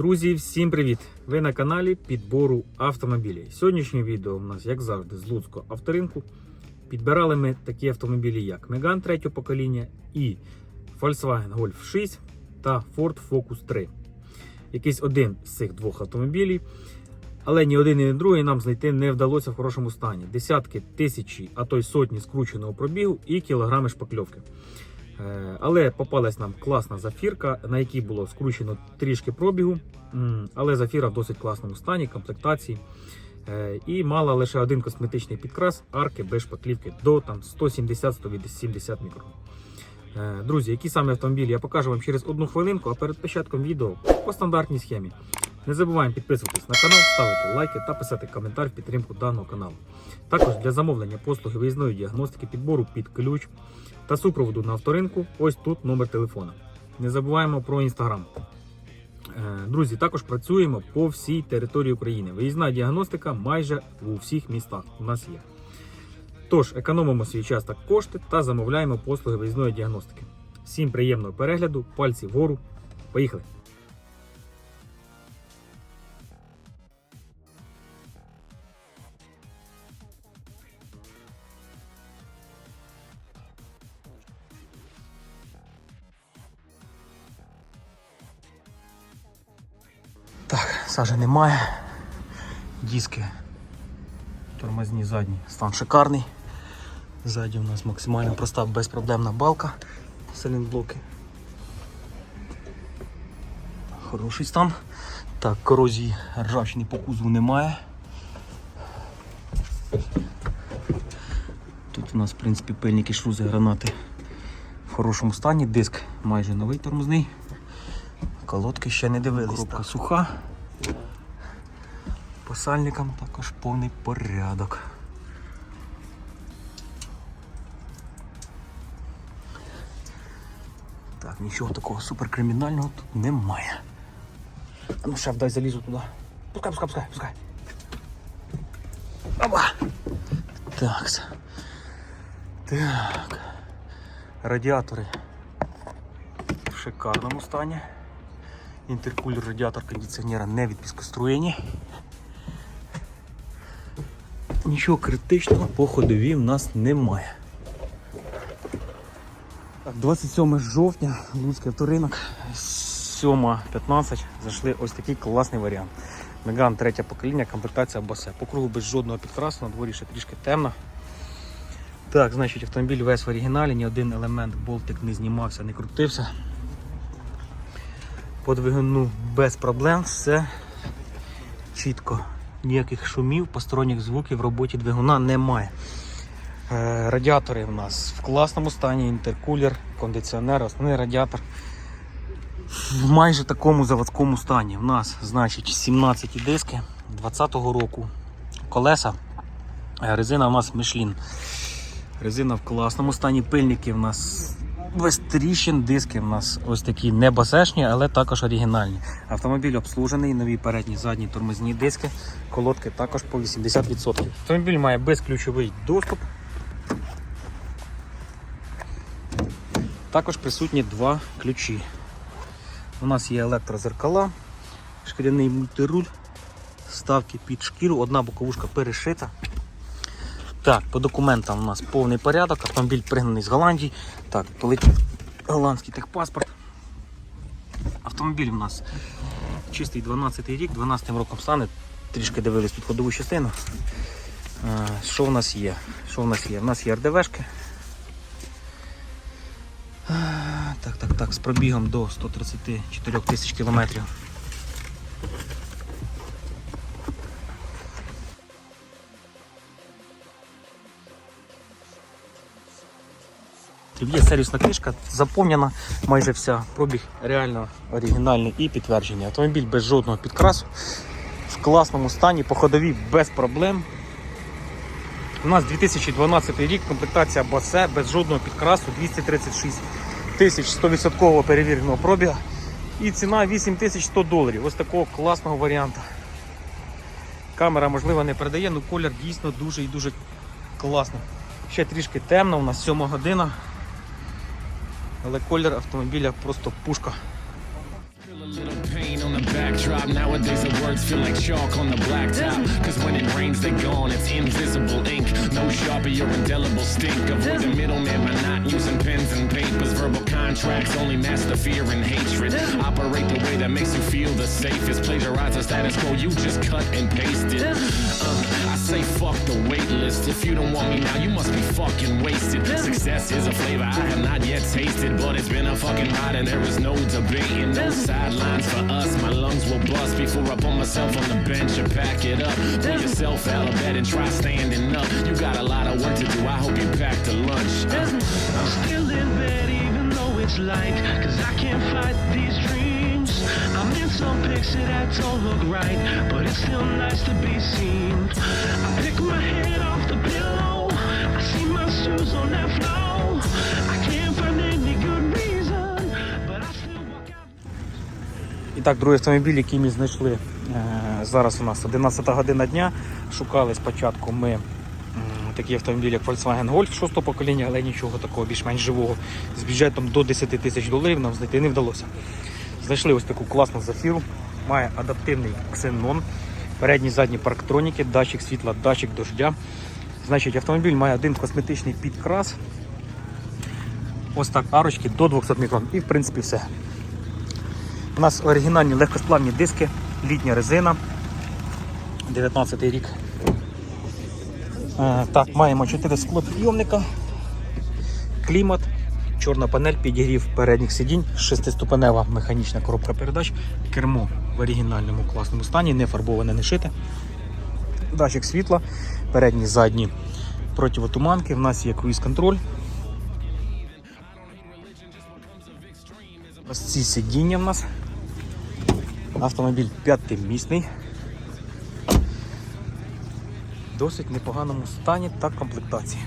Друзі, всім привіт! Ви на каналі підбору автомобілів. Сьогоднішнє відео у нас, як завжди, з Луцького авторинку. Підбирали ми такі автомобілі, як Megane 3 покоління і Volkswagen Golf 6 та Ford Focus 3. Якийсь один з цих двох автомобілів. Але ні один, ні другий нам знайти не вдалося в хорошому стані. Десятки, тисячі, а то й сотні скрученого пробігу і кілограми шпакльовки. Е, Але попалась нам класна зафірка, на якій було скручено трішки пробігу, але зафіра в досить класному стані, комплектації. Е, І мала лише один косметичний підкрас арки без шпаклівки до там 170-180 мікрон. Е, Друзі, які саме автомобілі я покажу вам через одну хвилинку, а перед початком відео по стандартній схемі. Не забуваємо підписуватись на канал, ставити лайки та писати коментар в підтримку даного каналу. Також для замовлення послуги виїзної діагностики підбору під ключ та супроводу на авторинку. Ось тут номер телефона. Не забуваємо про інстаграм. Е, Друзі, також працюємо по всій території України. Виїзна діагностика майже у всіх містах у нас є. Тож, економимо свій час та кошти та замовляємо послуги виїзної діагностики. Всім приємного перегляду, пальці вгору. Поїхали! Так, сажі немає. Диски тормозні задні. Стан шикарний. Ззаді у нас максимально проста безпроблемна балка. Селінблоки. Хороший стан. Так, корозії ржавчини по кузову немає. Тут у нас, в принципі, пильники, шлюзи, гранати в хорошому стані. Диск майже новий тормозний. Колодки ще не дивились. Коробка суха. По сальникам також повний порядок. Так, нічого такого суперкримінального тут немає. Ну шеф, дай залізу туди. Пускай, пускай, пускай, пускай. Опа! Так. Так. Радіатори в шикарному стані. Інтеркулер радіатор кондиціонера не від піскоструєння. Нічого критичного по ходові в нас немає. Так, 27 жовтня, Луцький авторинок, 7.15 зайшли ось такий класний варіант. Меган третє покоління, комплектація Босе. По кругу без жодного підкрасу, на дворі ще трішки темно. Так, значить автомобіль весь в оригіналі, ні один елемент болтик не знімався, не крутився. По двигуну без проблем, все чітко. Ніяких шумів, посторонніх звуків в роботі двигуна немає. Е, Радіатори в нас в класному стані, інтеркулер, кондиціонер, основний радіатор. В майже такому заводському стані. У нас, значить, 17 диски 20-го року. Колеса. Резина у нас Michelin. Резина в класному стані. Пильники в нас без тріщин, диски в нас ось такі не басешні, але також оригінальні. Автомобіль обслужений, нові передні, задні тормозні диски, колодки також по 80%. Автомобіль має безключовий доступ. Також присутні два ключі. У нас є електрозеркала, шкіряний мультируль, ставки під шкіру, одна боковушка перешита. Так, по документам у нас повний порядок, автомобіль пригнаний з Голландії. Так, полетів голландський техпаспорт. Автомобіль у нас чистий 12 рік, 12 роком стане. Трішки дивились тут ходову частину. Е, Що в нас є? Що в нас є? У нас є РДВшки. Е, Так, так, так, з пробігом до 134 тисяч кілометрів. Є сервісна книжка, заповнена майже вся. Пробіг реально оригінальний і підтвердження. Автомобіль без жодного підкрасу, в класному стані, по ходовій без проблем. У нас 2012 рік, комплектація Босе без жодного підкрасу, 236 тисяч 100% перевіреного пробіга. І ціна 8100 доларів. Ось такого класного варіанту. Камера, можливо, не передає, але колір дійсно дуже і дуже класний. Ще трішки темно, у нас 7 година. Але колір автомобіля просто пушка. Feel a little pain on the backdrop. Nowadays the words feel like chalk on the blacktop. Cause when it rains, they're gone. It's invisible ink. No sharpie or indelible stink. Avoid the middleman by not using pens and papers. Verbal contracts only mask the fear and hatred. Operate the way that makes you feel the safest. Plagiarize the status quo, you just cut and paste it. Uh, say fuck the wait list. If you don't want me now, you must be fucking wasted. Success is a flavor I have not yet tasted, but it's been a fucking ride and there is no debating. No sidelines for us. My lungs will bust before I put myself on the bench and pack it up. Pull yourself out of bed and try standing up. You got a lot of work to do. I hope you pack the lunch. Uh, Still in bed even though it's light Cause I can't fight these dreams I'm in some picture that don't look right But it's still nice to be seen I pick my head off the pillow I see my shoes on that floor I can't find any good reason But I still walk out І так, другий автомобіль, який ми знайшли е, зараз у нас 11 година дня. Шукали спочатку ми такий автомобіль, як Volkswagen Golf 6 покоління, але нічого такого більш-менш живого з бюджетом до 10 тисяч доларів нам знайти не вдалося. Знайшли ось таку класну зафіру, має адаптивний ксенон, передні задні парктроніки, датчик світла, датчик дождя. Значить, автомобіль має один косметичний підкрас. Ось так арочки до 200 мікрон. І в принципі все. У нас оригінальні легкосплавні диски, літня резина. 19 рік. Е, так, маємо 4 склопідйомника, клімат, чорна панель, підігрів передніх сидінь, шестиступенева механічна коробка передач, кермо в оригінальному класному стані, не фарбоване, не шите. Датчик світла, передні, задні противотуманки. В нас є круїз-контроль. Ось ці сидіння в нас. Автомобіль п'ятимісний. Досить непоганому стані та комплектації.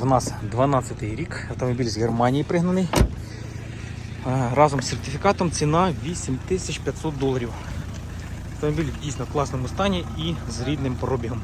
В нас 12 рік, автомобіль з Германії пригнаний. Е, Разом з сертифікатом ціна 8500 доларів. Автомобіль в дійсно класному стані і з рідним пробігом.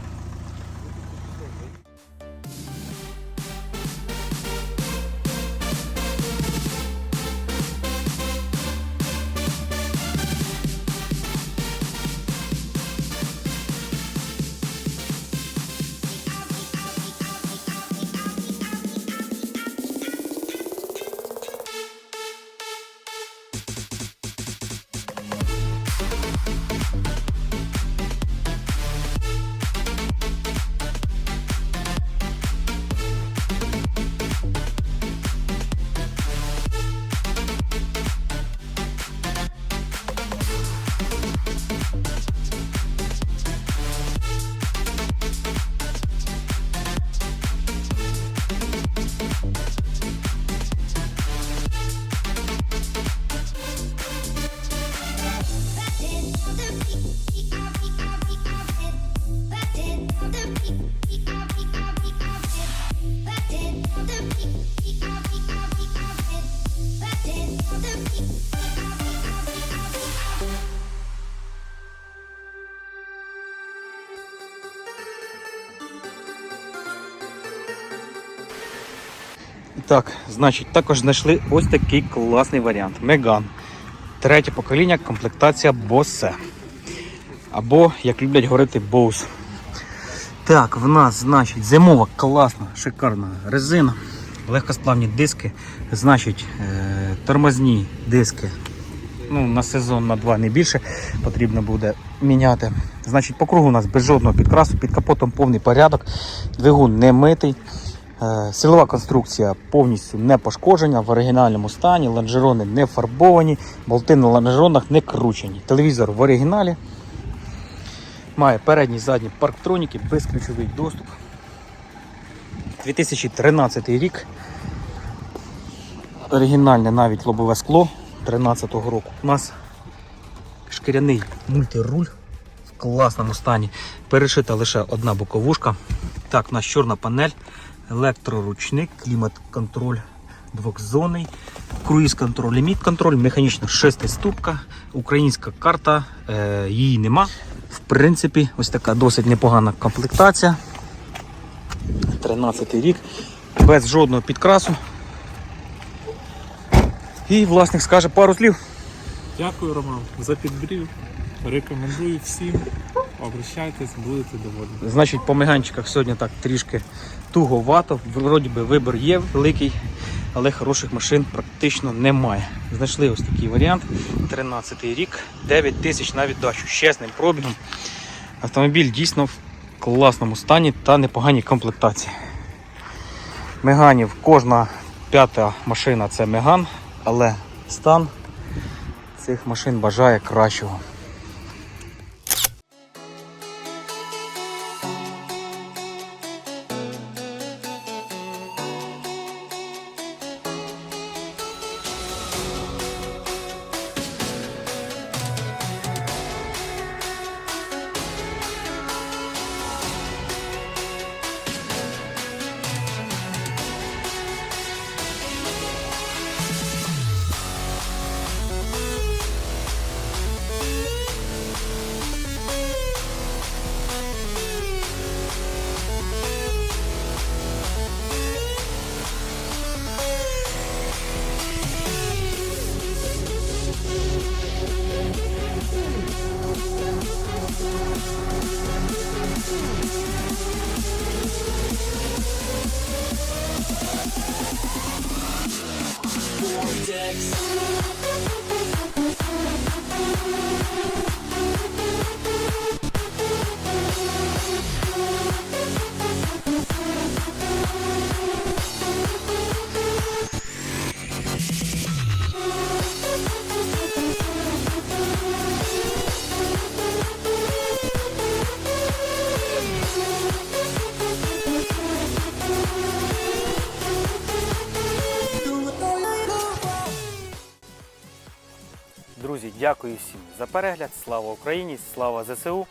Так, значить, також знайшли ось такий класний варіант. Меган. Третє покоління, комплектація Bose. Або, як люблять говорити, Bose. Так, в нас, значить, зимова класна, шикарна резина, легкосплавні диски, значить, е, тормозні диски. Ну, на сезон на два не більше потрібно буде міняти. Значить, по кругу у нас без жодного підкрасу, під капотом повний порядок, двигун не митий. Е, Силова конструкція повністю не пошкоджена, в оригінальному стані, лонжерони не фарбовані, болти на лонжеронах не кручені. Телевізор в оригіналі. Має передні задні парктроніки, безключовий доступ. 2013 рік. Оригінальне навіть лобове скло 13-го року. У нас шкіряний мультируль в класному стані. Перешита лише одна боковушка. Так, у нас чорна панель, електроручник, клімат-контроль двохзонний, круїз-контроль, ліміт-контроль, механічна шестиступка, українська карта, е, її нема. В принципі, ось така досить непогана комплектація. 13 рік, без жодного підкрасу. І власник скаже пару слів. Дякую, Роман, за підбрів. Рекомендую всім. Обращайтесь, будете доволі. Значить, по меганчиках сьогодні так трішки туговато. Вроді би вибір є великий, але хороших машин практично немає. Знайшли ось такий варіант. 13 рік, 9 тисяч на віддачу, з чесним пробігом. Автомобіль дійсно в класному стані та непоганій комплектації. Меганів, кожна п'ята машина це меган, але стан цих машин бажає кращого. Дякую всім за перегляд. Слава Україні, слава ЗСУ.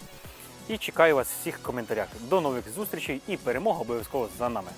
І чекаю вас всіх в коментарях. До нових зустрічей і перемога обов'язково за нами.